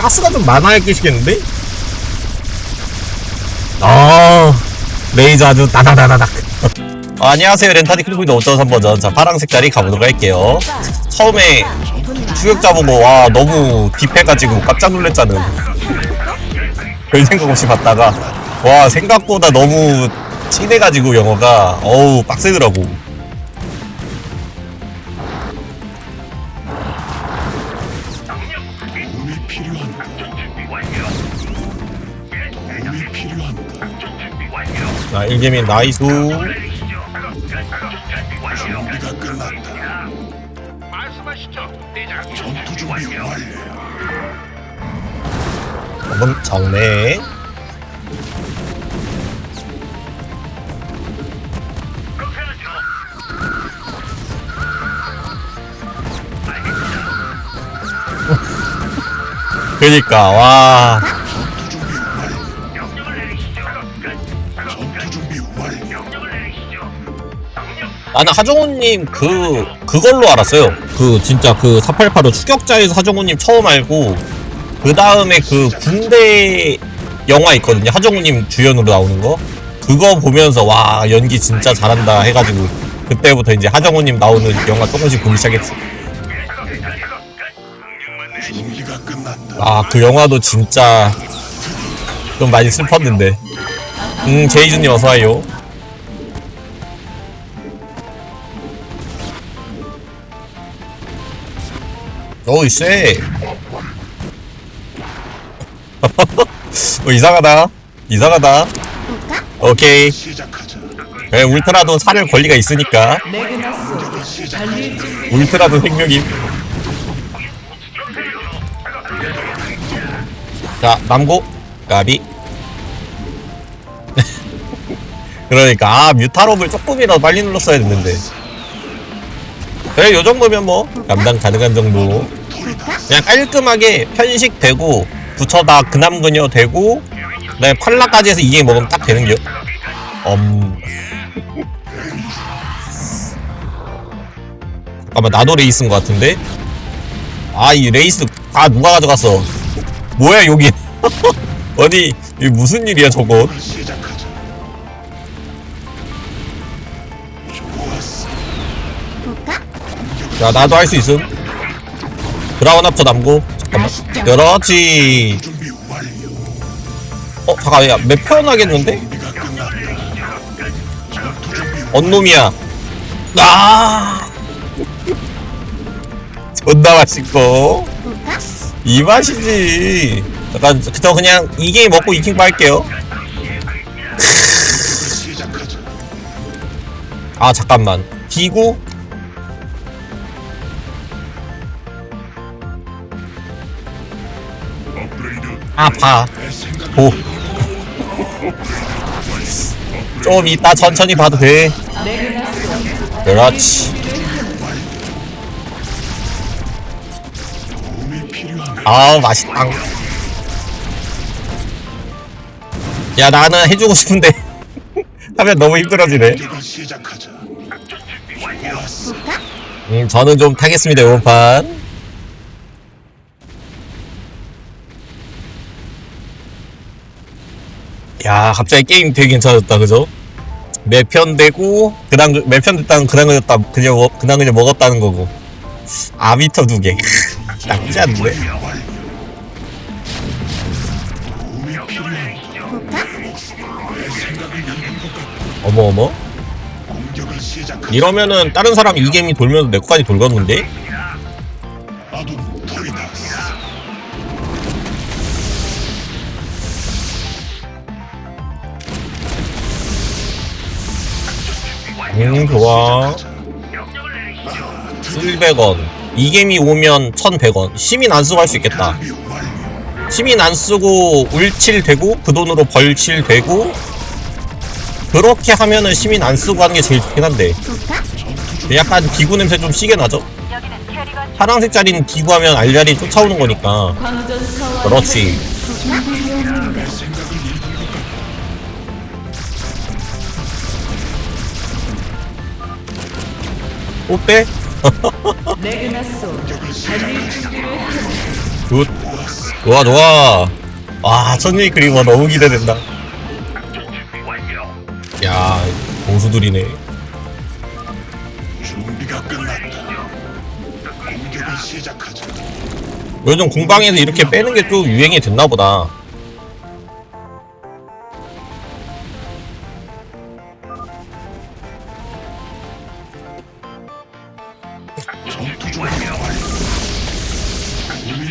가스가 좀 많아야 끼시겠는데? 아 레이저 아주 다다다다닥. 어, 안녕하세요. 렌타디 클리브이드 5.3 버전 자 파랑 색깔이 가보도록 할게요. 처음에 추격자 보고 와 너무 딥해가지고 깜짝 놀랐잖아 별 생각 없이 봤다가. 와 생각보다 너무 찐해가지고 영어가. 어우 빡세더라고 자 일개민 나이수 준비가 끝났다. 말씀하시죠, 대장님. 전투 준비 완료. 한번 그렇게 하죠. 그니까 와 나는 하정우님 그 그걸로 알았어요. 그 진짜 그 488로 추격자에서 하정우님 처음 알고 그 다음에 그 군대 영화 있거든요. 하정우님 주연으로 나오는 거. 그거 보면서 와 연기 진짜 잘한다 해가지고 그때부터 이제 하정우님 나오는 영화 조금씩 보기 끝났다. 아그 영화도 진짜 좀 많이 슬펐는데. 음 제이준님 어서 와요. 어이 쎄. 어, 이상하다. 이상하다. 오케이. 네, 울트라도 살을 권리가 있으니까. 울트라도 생명임. 자, 남고 까비. 그러니까 아 뮤타롭을 조금이라도 빨리 눌렀어야 됐는데. 그래 요 정도면 뭐 감당 가능한 정도. 그냥 깔끔하게 편식 되고 붙여다 그남그녀 되고 그다음에 팔라까지 해서 이게 먹으면 딱 되는겨. 엄. 잠깐만 나도 레이스인 것 같은데. 아 이 레이스 다 누가 가져갔어? 뭐야 여기? 어디 이 무슨 일이야 저거? 야 나도 할 수 있음. 브라운 아프 남고 잠깐만. 그렇지. 어 잠깐 야맵 표현하겠는데? 언놈이야. 아. 존나 맛있고. 이 맛이지. 잠깐 그저 그냥 이 게임 먹고 이킹 빨게요. 아 잠깐만. 기구? 아 생각. 보. 좀 이따 천천히 봐도 돼. 그렇지. 도움이 필요한가? 아 맛있다. 야 나는 해주고 싶은데 하면 너무 힘들어지네. 음 저는 좀 타겠습니다 이번 판. 야 갑자기 게임 되게 괜찮았다 그죠? 매편 되고 그당 매편 됐다는 그당 그렸다 그냥 먹- 그당 그냥 먹었다는 거고 아비터 두 개. 나쁘지 않네. 어머 어머. 이러면은 다른 사람 이 게임이 돌면서 내 거까지 돌겠는데? 음 좋아. 시작하자. 명령을 내리시죠. 700원. 이 게임이 오면 1100원. 시민 안 쓰고 할 수 있겠다. 시민 안 쓰고 울칠 되고 그 돈으로 벌칠 되고 그렇게 하면은 시민 안 쓰고 하는 게 제일 좋긴 한데 약간 기구 냄새 좀 시게 나죠? 파란색 자리는 기구 하면 알자리 쫓아오는 거니까 그렇지 또 빼? 굿. 좋아 좋아 와 천리 그리머 너무 기대된다. 야 고수들이네 준비가 끝났다. 공격을 시작하자. 요즘 공방에서 이렇게 빼는 게 좀 유행이 됐나 보다 전투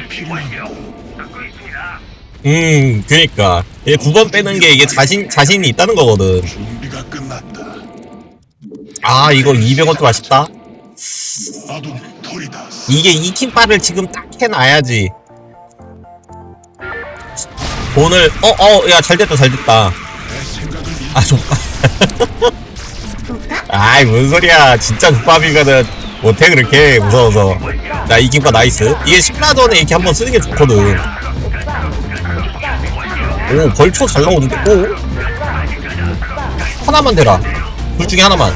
필요한가? 듣고 있습니다. 음 그니까 얘 9번 빼는 게 이게 자신 자신이 있다는 거거든 준비가 끝났다. 아 이거 200원 좀 아쉽다 아둔 털이다. 이게 이 킴바를 지금 딱 해놔야지 돈을 어 어 야 잘 됐다 잘 됐다 내 생각을 읽아 좀. 아이 뭔 소리야 진짜 국밥이거든 못해 그렇게 무서워서. 자이 김밥 나이스. 이게 신라전에 이렇게 한번 쓰는 게 좋거든. 오 벌초 잘 나오는데? 오. 하나만 대라. 둘 중에 하나만.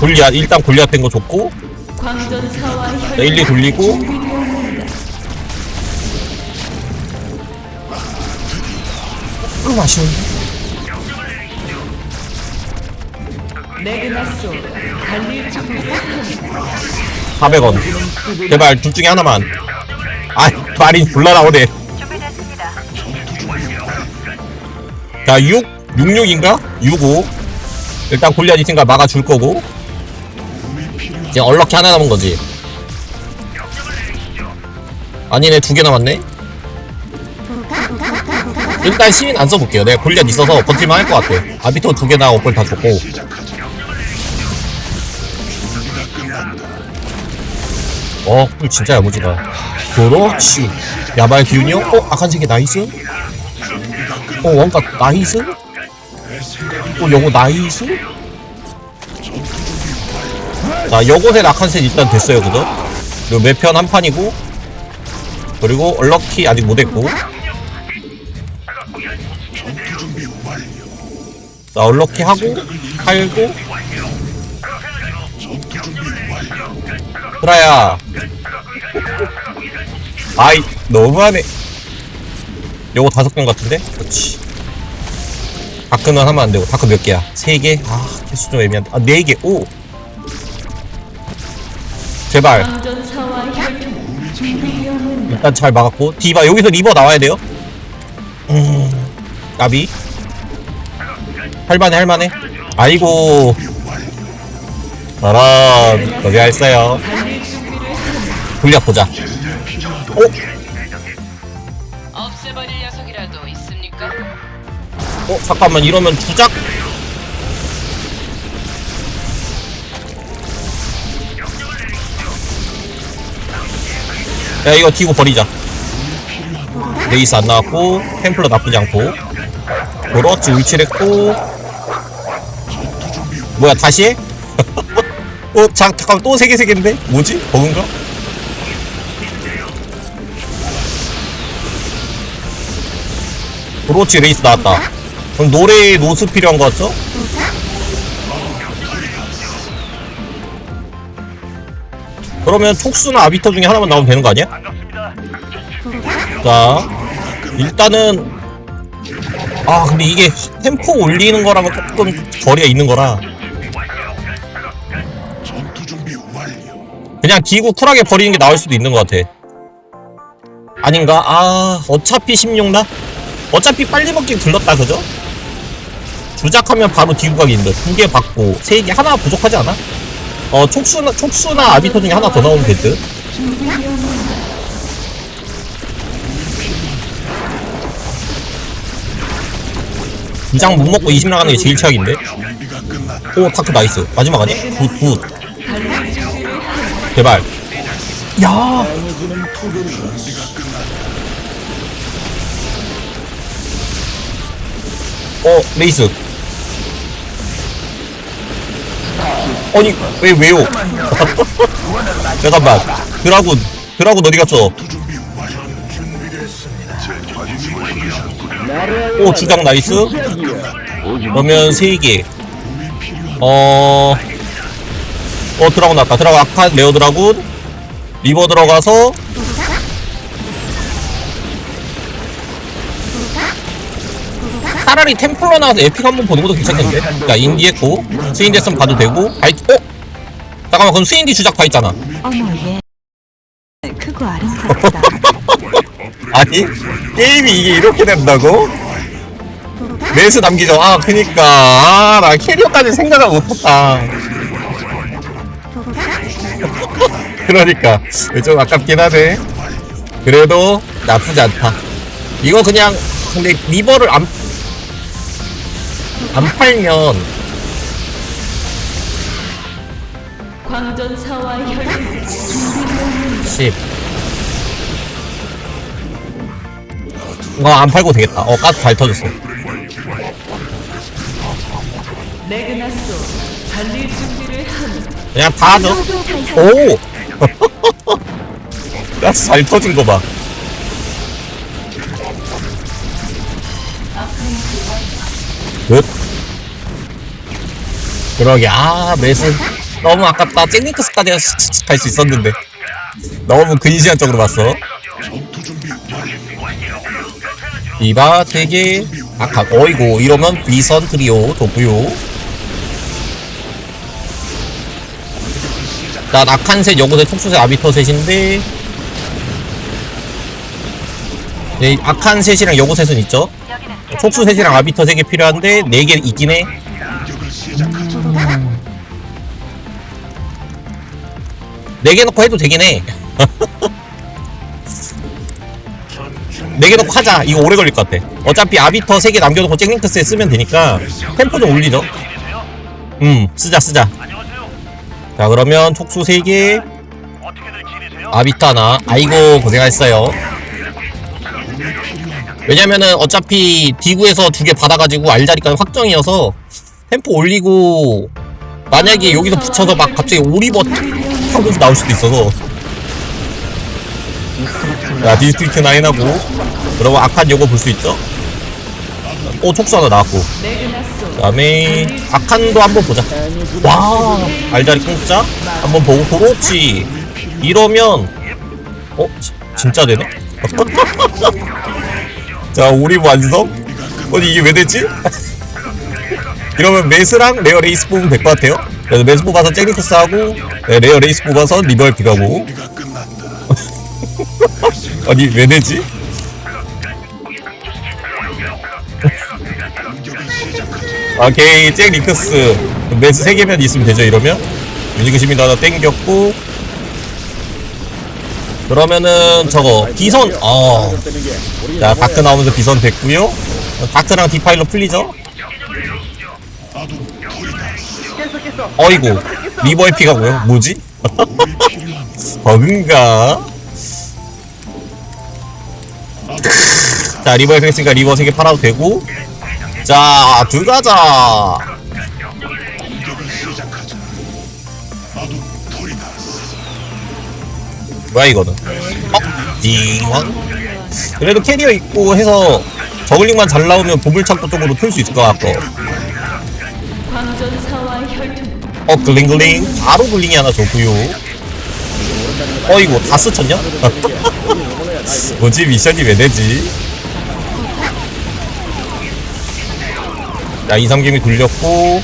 골리앗 일단 골리앗 된거 좋고. 자, 1, 2 돌리고. 조금 아쉬운데 내그나소. 달릴 준비 400원. 제발 둘 중에 하나만. 아 말이 불러 나오네. 자 6, 66인가? 65 일단 골리앗 있으니까 막아 줄 거고. 도움이 필요한 이제 얼럭키 하나 남은 거지. 아니네 두 개 남았네? 일단 시민 안 써볼게요. 내가 골리앗 있어서 버틸만 할 것 같아. 아비토 두 개나 어플 다 줬고 어, 꿀 진짜 야무지다. 그렇지. 야바의 기운이요? 어, 악한색이 나이스? 준비가 끝. 어, 원가 나이스? 어, 여고 나이스? 자, 여고의 악한색 일단 됐어요, 그죠? 그리고 매편 한 판이고, 그리고 얼럭키 아직 못했고. 자, 얼럭키 하고, 팔고, 프라야. 아이, 너무하네. 요거 다섯 건 같은데? 그렇지. 다크는 하면 안 되고, 다크 몇 개야? 세 개? 아, 개수 좀 애매한데. 아, 네 개. 오! 제발. 일단 잘 막았고. 디바, 여기서 리버 나와야 돼요? 음, 나비. 할만해, 할만해. 아이고. 저런, 거기 했어요. 분략 보자. 어? 없애버릴 녀석이라도 있습니까? 어 잠깐만 이러면 주작 야 이거 튀고 버리자 레이스 안 나왔고 템플러 나쁘지 않고 그렇지 울칠했고 뭐야 다시 해? 어 자, 잠깐만 또세 개 세 개인데 뭐지 버그인가? 그렇지 레이스 나왔다 그럼 노래에 노스 필요한 거 같죠? 그러면 촉수나 아비터 중에 하나만 나오면 되는 거 아니야? 자 일단은 아 근데 이게 템포 올리는 거랑은 조금 거리가 있는 거라. 그냥 기구 쿨하게 버리는 게 나을 수도 있는 것 같아 아닌가? 아 어차피 16나? 어차피 빨리 먹기 들렀다 그죠? 주작하면 바로 가기 힘들 두개 받고 세 개 하나 부족하지 않아? 어 촉수나 촉수나 아비터 중에 하나 더 나오면 될듯 이장 못 먹고 20 나가는 게 제일 최악인데? 오 타크 나이스 마지막 아니야? 굿굿 제발 야 어 레이스. 아니 왜 왜요? 잠깐만. 드라군 드라군 어디 갔어. 오 주장 나이스. 그러면 3개. 어... 어 드라군 나왔다 드라군 아카 레어 드라군. 리버 들어가서 차라리 템플러 나와서 에픽 한번 보는 것도 괜찮겠는데? 자, 인디 했고, 스인디 했으면 봐도 되고, 바이, 어? 잠깐만, 그럼 스인디 주작 봐 있잖아. 어머 얘 크고 아름답다 아니, 게임이 이게 이렇게 된다고? 매수 남기죠. 아, 그니까. 아, 나 캐리어까지 생각을 못했다. 그러니까. 좀 아깝긴 하네. 그래도 나쁘지 않다. 이거 그냥, 근데 리버를 안, 안 팔면, 광전사와 준비되었느니라 10. 이거 안 팔고 되겠다. 어, 가스 잘 터졌어. 레그나스 달릴 준비를 하는 그냥 다 하죠. 오! 가스 잘 터진 거 봐. 끝. 그러게, 아, 매스. 너무 아깝다. 잭니크스까지 갈 수 있었는데. 너무 근시안적으로 봤어. 이바 3개. 아까, 어이고, 이러면 위선 트리오 좋고요 자, 낙한셋, 여고셋, 촉수셋, 아비터 셋인데. 네, 악한 셋이랑 여고셋은 있죠? 촉수 셋이랑 아비터 3개 필요한데, 4개 있긴 해. 공격을 시작하자. 4개 넣고 해도 되긴 해. 4개 넣고 하자. 이거 오래 걸릴 것 같아. 어차피 아비터 3개 남겨놓고 잭링크스에 쓰면 되니까, 템포 좀 올리죠. 음, 쓰자, 쓰자. 자, 그러면 촉수 3개, 어떻게들 지내세요? 아비터 하나. 아이고, 고생하셨어요. 왜냐면은 어차피 디구에서 두 개 받아가지고 알자리까지 확정이어서 템포 올리고 만약에 여기서 붙여서 막 갑자기 오리버 하고서 나올 수도 있어서 자 디스트리트 9 하고 그러면 악한 요거 볼 수 있죠? 오 촉수 하나 나왔고 그 다음에 악한도 한번 보자 와 알자리 끊자 한번 보고 그렇지 이러면 어? 지- 진짜 되네? 자 오리브 완성 아니 이게 왜 됐지? 이러면 메스랑 레어 레이스 뽑으면 될 것 같아요 그래서 메스 뽑아서 잭리크스 하고 네, 레어 레이스 뽑아서 준비가 끝났다. 아니 왜 되지? 시작하자. 오케이 잭 리크스 매스 3개면 있으면 되죠 이러면 유니크 시민도 하나 땡겼고 그러면은 저거 비선 어 자 다크 나오면서 비선 됐고요 다크랑 디파일러 풀리죠. 어이구 리버의 피가 고요 뭐지? 우리 필요한 버그인가? 자 리버에 그랬으니까 리버 3개 팔아도 되고 자 들어가자 뭐야 이거는? 어? 띵원 그래도 캐리어 있고 해서 저글링만 잘 나오면 보물창고 쪽으로 틀수 있을 것 같고. 어 글링글링. 바로 글링이 하나 좋고요. 어이구 다 스쳤냐? 뭐지 미션이 왜 되지? 자 이삼김이 굴렸고.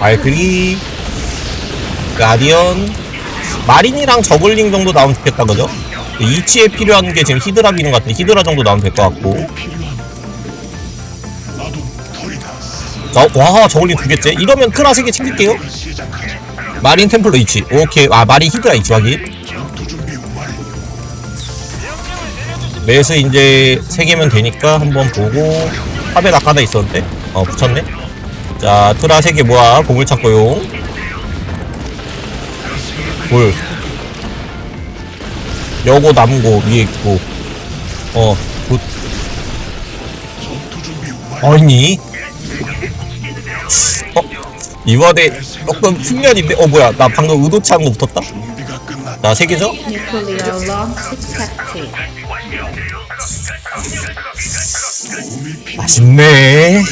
발크리. 가디언 마린이랑 저글링 정도 나오면 좋겠다 그죠? 이치에 필요한 게 지금 히드라 기능 같은 히드라 정도 나오면 될 것 같고. 자, 와 저글링 두 개째? 이러면 트라 세개 챙길게요. 마린 템플러 이치. 오케이. 아 마린 히드라 이치 확인. 매스 이제 세 개면 되니까 한번 보고. 낙 하나 있었는데? 어 붙였네. 자 트라 세개 모아. 보물 찾고용 볼 여고 남고 위에 있고 어굿 준비 완료. 아니 어 이번에 조금 숙련인데 어 뭐야 나 방금 의도치 않은 거 붙었다 준비가 끝났다. 자세 개죠 Nuclear launch expected 맛있네.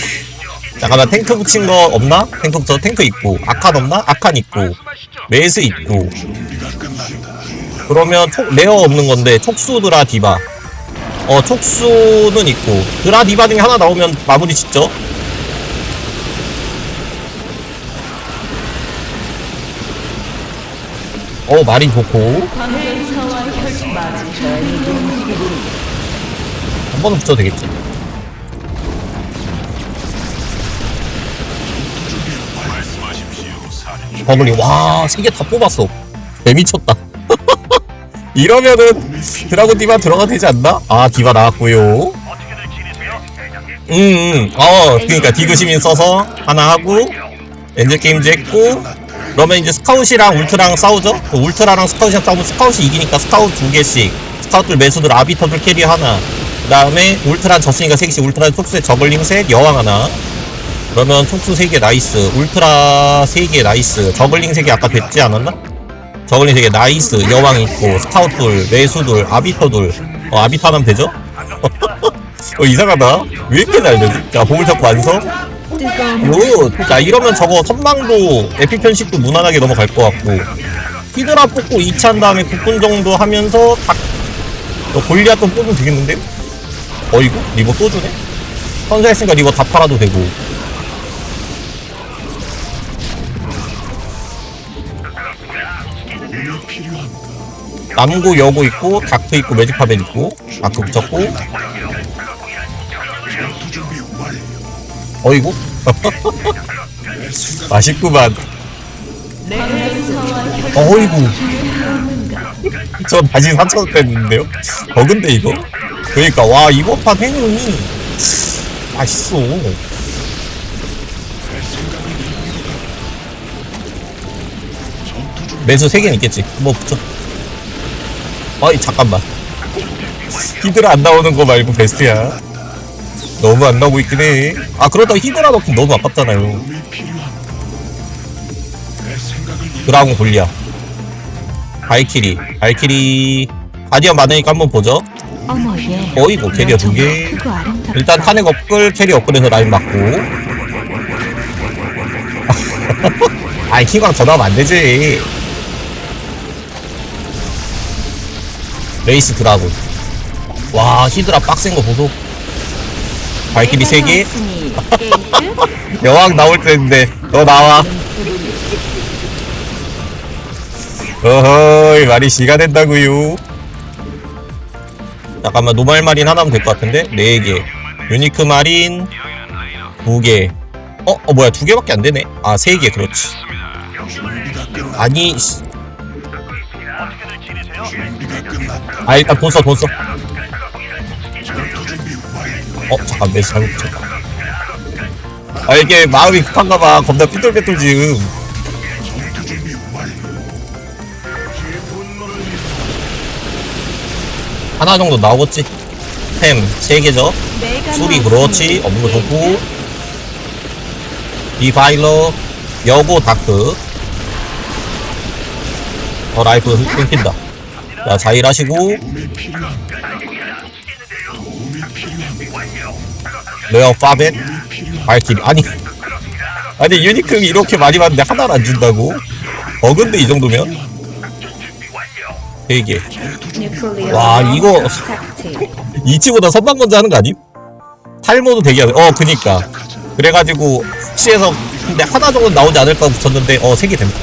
잠깐만 탱크 붙인 거 없나? 탱크 붙어 탱크 있고 아칸 없나? 아칸 있고 메이스 있고. 그러면 촉, 레어 없는 건데 촉수 드라 디바. 어 촉수는 있고. 드라 디바 중에 하나 나오면 마무리 짓죠? 어 마린 좋고 방해사와 혈통 맞은 한 번은 붙여도 되겠지 버블링 와 세 개 다 뽑았어 개 미쳤다 이러면은 드라곤 디바 들어가도 되지 않나? 아 디바 나왔고요? 대장님. 음, 음. 어, 그니까 디그 시민 써서 하나 하고 엔젤 게임즈 했고 그러면 이제 스카웃이랑 울트라랑 싸우죠? 그 울트라랑 스카웃이랑 싸우면 스카웃이 이기니까 스카웃 두 개씩 스카웃들 매수들 아비터들 캐리 하나 그 다음에 울트라 졌으니까 세 개씩 울트라 촉수에 저글링 셋 여왕 하나 그러면 촉수 세개 나이스 울트라 세개 나이스 저글링 세개 아까 됐지 않았나? 저글링 세개 나이스 여왕 있고 스카웃들 매수들 아비터들 어 아비터 하면 되죠? 어 이상하다 왜 이렇게 잘 되지? 자 보물찾고 완성 뜨거운 굿! 자 이러면 저거 선망도 에픽 편식도 무난하게 넘어갈 것 같고 히드라 뽑고 2차 한 다음에 9분 정도 하면서 닭 어, 골리앗 좀 뽑으면 되겠는데요? 어이구 리버 또 주네? 선사했으니까 리버 다 팔아도 되고 남고 여고 있고 다크 있고 매직파벨 있고 다크 붙였고. 어이구 맛있구만 어이구 저 다시 4천원 뺐는데요? 버근데 이거? 그러니까 와 이번 판 행운이 맛있어 매수 3개는 있겠지 뭐 붙여 어이 잠깐만. 히드라 안 나오는 거 말고 베스트야. 너무 안 나오고 있긴 해아 그러다 히드라 넣긴 너무 아깝잖아요. 드라곤 골리아 발키리 발키리. 가디언 많으니까 한번 보죠. 어머 얘 어이구 캐리어 정말 두개 아름답다. 일단 탄핵 업글 캐리어 업글에서 라인 맞고. 아이 킹광 전화하면 안되지 레이스 드라곤 와 히드라 빡센 거 보소. 발키리 3개. 왔으니 게이트 여왕 나올 때인데 너 나와. 어허이 말이 시가 된다고요. 잠깐만 노말 마린 하나면 될 것 같은데? 4개. 유니크 마린 2개. 어? 어 뭐야 2개밖에 안 되네? 아 3개 그렇지. 아니 끝났다. 아 일단 돈써 돈써. 완료. 어 잠깐 매수 잘못 붙였다. 아 이게 마음이 급한가 봐. 겁나 삐뚤빼뚤 지금. 하나 정도 나오겠지? 템 3개죠 내가 수리 그렇지. 없는 거 좋고. 디바일러 여고 다크. 어 라이프 끊긴다 자. 도움이 필요한. 레어 파벳 발키리 아니 아니 유니크 이렇게 많이 받는데 하나를 안 준다고 버근데 이 정도면 되게 와, 이거- 이치보다 선방 먼저 하는 거 아님? 탈모도 되게 하네 어 그니까. 그래가지고 혹시해서 근데 하나 정도 나오지 않을까 붙였는데 어세개 됩니다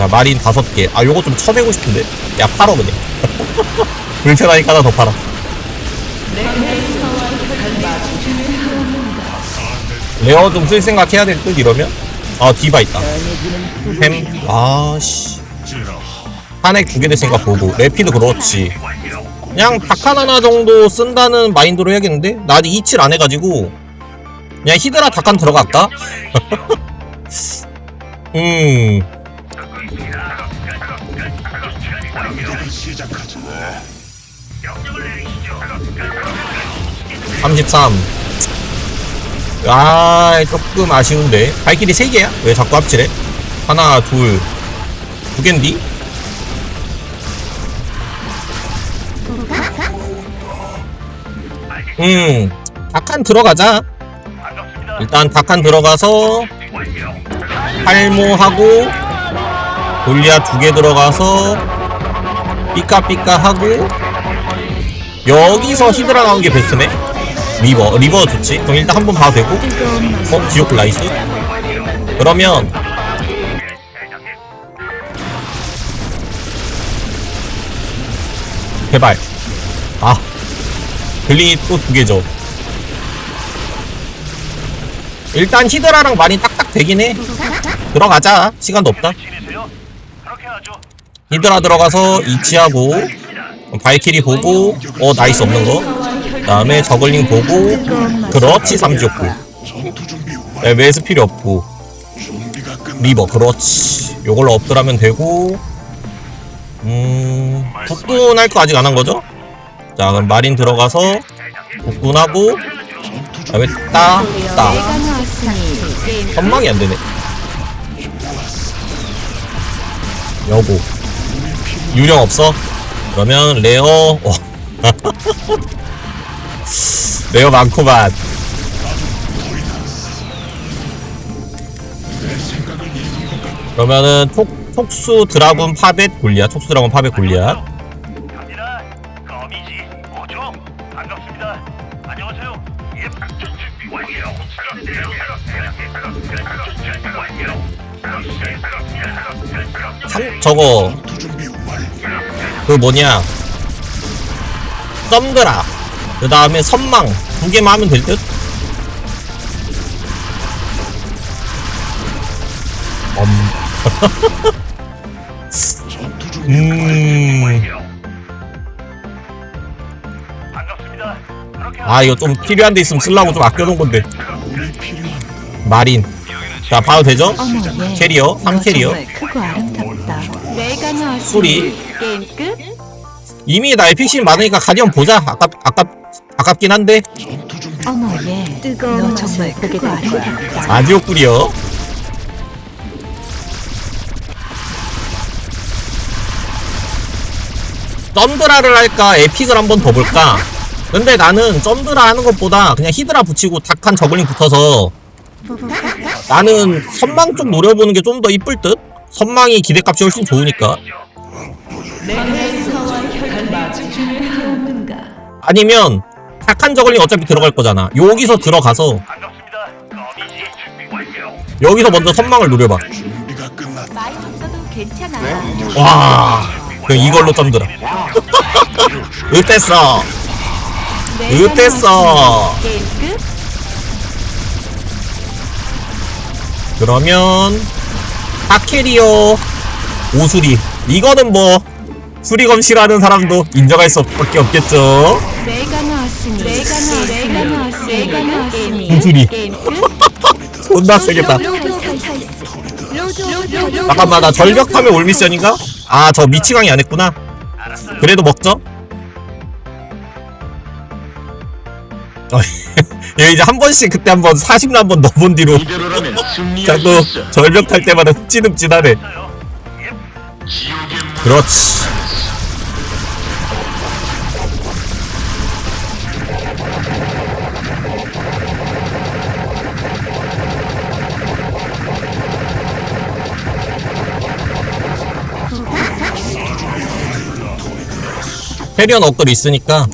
자 마린 다섯 개 아 요거 좀 쳐내고 싶은데? 야 팔어 그냥. 불편하니까 하나 더 팔아. 레어 좀 쓸 생각 해야 될 듯 이러면? 아 디바 있다. 햄 아 씨. 한액 두개 될 생각 보고. 레피도 그렇지. 그냥 닭한 하나 정도 쓴다는 마인드로 해야겠는데? 나 아직 이칠 안 해가지고. 그냥 히드라 닭한 들어갈까? 음 시작하자. 33. 아, 조금 아쉬운데. 발길이 3개야? 왜 자꾸 합치래? 하나, 둘, 두 갠디? 음, 닭한 들어가자. 일단 닭한 들어가서, 탈모하고, 골리아 두 개 들어가서, 삐까삐까 하고, 여기서 히드라 나오는 게 베스트네? 리버 리버 좋지? 그럼 일단 한 번 봐도 되고. 어 지옥불 나이스 그러면 제발. 아 글링이 또 두 개죠. 일단 히드라랑 많이 딱딱 되긴 해. 들어가자. 시간도 없다 히드라 들어가서 이치하고 발키리 보고 어 나이스 없는 거 그다음에 저글링 보고 그렇지 전투 준비 완. 웨스 필요 없고. 리버 그렇지 요걸로 업들하면 되고 음 국군 할 거 아직 안 한 거죠? 자 그럼 마린 들어가서 국군하고 그다음에 따따 전망이 안 되네 여고 유령 없어? 그러면 레어 어. 레어 많구만 그러면은 촉, 촉수 드라군 파벳 골리앗 촉수 드라군 파벳 골리앗 갑니다. 거미지 오죠. 반갑습니다. 안녕하세요. 예, 작전 준비 완료. 작전 준비 완료. 삼, 저거. 그 뭐냐? 썸드라. 그 다음에 선망. 두 개만 하면 될 듯? 음... 그렇게 아 이거 좀 필요한 데 있으면 쓰려고 좀 아껴놓은 건데. 마린. 자 봐도 되죠? 어머 얘 캐리어 3 캐리어 소리. 게임 끝? 이미 나 에픽신 많으니까 가디언 보자. 아깝 아깝 아깝긴 한데. 어머 얘. 뜨거운 너 맛을 정말 크고 크고 아름답다 아디오 꿀이요. 썬드라를 할까? 에픽을 한 번 더 볼까? 근데 나는 썬드라 하는 것보다 그냥 히드라 붙이고 닭한 저글링 붙어서 나는 선망 쪽 노려보는 게 좀 더 이쁠 듯 선망이 기대값이 훨씬 좋으니까. 아니면 닭한 저글링 어차피 들어갈 거잖아. 여기서 들어가서. 여기서 먼저 선망을 없어도 괜찮아 와 그럼 이걸로 썬드라 으땠어? 으땠어? 그러면 하캐리어 오수리. 이거는 뭐 수리검 싫어하는 사람도 인정할 수 없게 없겠죠. 내가 나왔으니 내가 나왔으니 내가. 게임. 끝 존나 세겠다. 잠깐만 나 절벽하면 올 미션인가? 아 저 미치광이 안 했구나. 그래도 먹죠? 얘 이제 한 번씩 그때 한 번 40나 한번 넣어본 뒤로 이대로라면 승리할 자꾸 있어. 절벽 탈 때마다 흡진흡진하네. 그렇지. 캐리언 업글 있으니까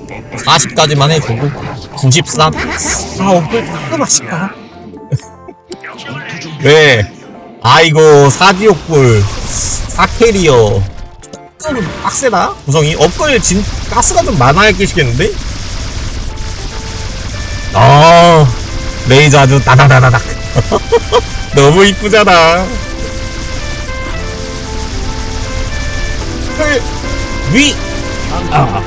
40까지만 해주고 93? 아 업글 조금 아쉽다. 왜 아이고 사디옥불 사캐리어. 조금 빡세다? 구성이? 업글 진 가스가 좀 많아야 끼시겠는데? 아 레이저 아주 다다다다닥. 너무 이쁘잖아. 위. 아,